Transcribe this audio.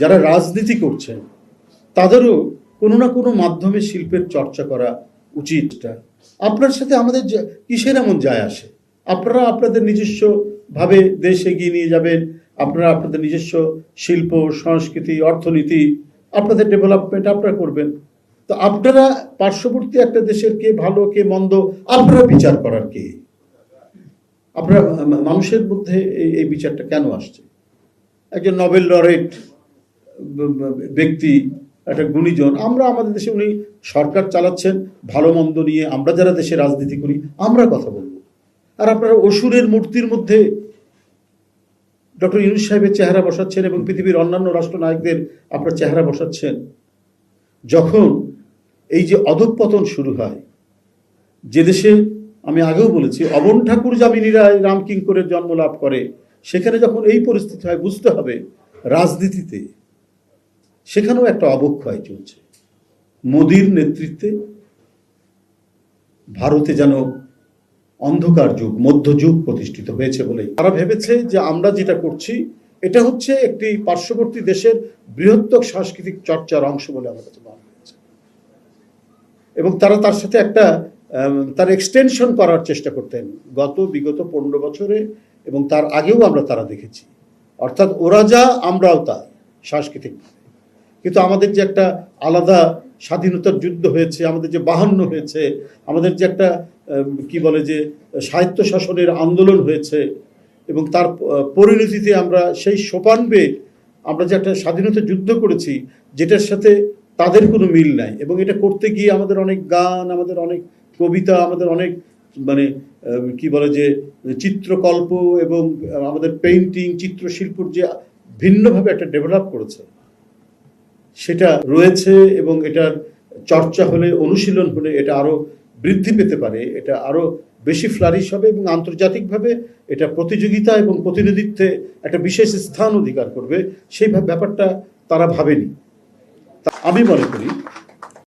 যারা রাজনীতি করছেন তাদেরও কোনো না কোনো মাধ্যমে শিল্পের চর্চা করা উচিত। আপনার সাথে আমাদের কিসের এমন যায় আসে? আপনারা আপনাদের নিজস্ব ভাবে দেশ এগিয়ে নিয়ে যাবেন, আপনারা আপনাদের নিজস্ব শিল্প, সংস্কৃতি, অর্থনীতি, আপনাদের ডেভেলপমেন্ট আপনারা করবেন। তো আপনারা পার্শ্ববর্তী একটা দেশের কে ভালো, কে মন্দ, আপনারা বিচার করার কে? আপনারা মানুষের মধ্যে এই বিচারটা কেন আসছে? একজন নোবেল লরেট ব্যক্তি, একটা গুণীজন, আমরা আমাদের দেশে উনি সরকার চালাচ্ছেন, ভালো মন্দ নিয়ে আমরা যারা দেশে রাজনীতি করি, আমরা কথা বলব। আর আপনারা অসুরের মূর্তির মধ্যে ডক্টর ইউনুস সাহেবের চেহারা বসাচ্ছেন এবং পৃথিবীর অন্যান্য রাষ্ট্রনায়কদের আপনার চেহারা বসাচ্ছেন। যখন এই যে অধঃপতন শুরু হয়, যে দেশে আমি আগেও বলেছি অবন ঠাকুর জামিনীরা রাম কিঙ্করের জন্ম লাভ করে, সেখানে যখন এই পরিস্থিতি হয়, বুঝতে হবে রাজনীতিতে সেখানেও একটা অবক্ষয় চলছে। মোদির নেতৃত্বে ভারতে যেন অন্ধকার যুগ মধ্যযুগ প্রতিষ্ঠিত হয়েছে বলে তারা ভেবেছে যে আমরা যেটা করছি, এটা হচ্ছে একটি পার্শ্ববর্তী দেশের বৃহত্তর সাংস্কৃতিক চর্চার অংশ বলে আমার কাছে মনে হয়েছে। এবং তারা তার সাথে একটা তার এক্সটেনশন করার চেষ্টা করতেন গত, বিগত পনেরো বছরে এবং তার আগেও আমরা তারা দেখেছি। অর্থাৎ ওরা যা, আমরাও তাই সাংস্কৃতিক কিন্তু আমাদের যে একটা আলাদা স্বাধীনতার যুদ্ধ হয়েছে, আমাদের যে বাহান্ন হয়েছে, আমাদের যে একটা কি বলে যে সাহিত্য শাসনের আন্দোলন হয়েছে এবং তার পরিণতিতে আমরা সেই সোপান আমরা যে একটা স্বাধীনতা যুদ্ধ করেছি, যেটার সাথে তাদের কোনো মিল নাই এবং এটা করতে গিয়ে আমাদের অনেক গান, আমাদের অনেক কবিতা, আমাদের অনেক মানে কি বলে যে, চিত্রকল্প এবং আমাদের পেইন্টিং, চিত্রশিল্পর যে ভিন্নভাবে একটা ডেভেলপ করেছে। সেটা রয়েছে এবং এটার চর্চা হলে, অনুশীলন হলে এটা আরও বৃদ্ধি পেতে পারে, এটা আরও বেশি ফ্লারিশ হবে এবং আন্তর্জাতিকভাবে এটা প্রতিযোগিতা এবং প্রতিনিধিত্বে একটা বিশেষ স্থান অধিকার করবে। সেই ব্যাপারটা তারা ভাবেনি। আমি মনে করি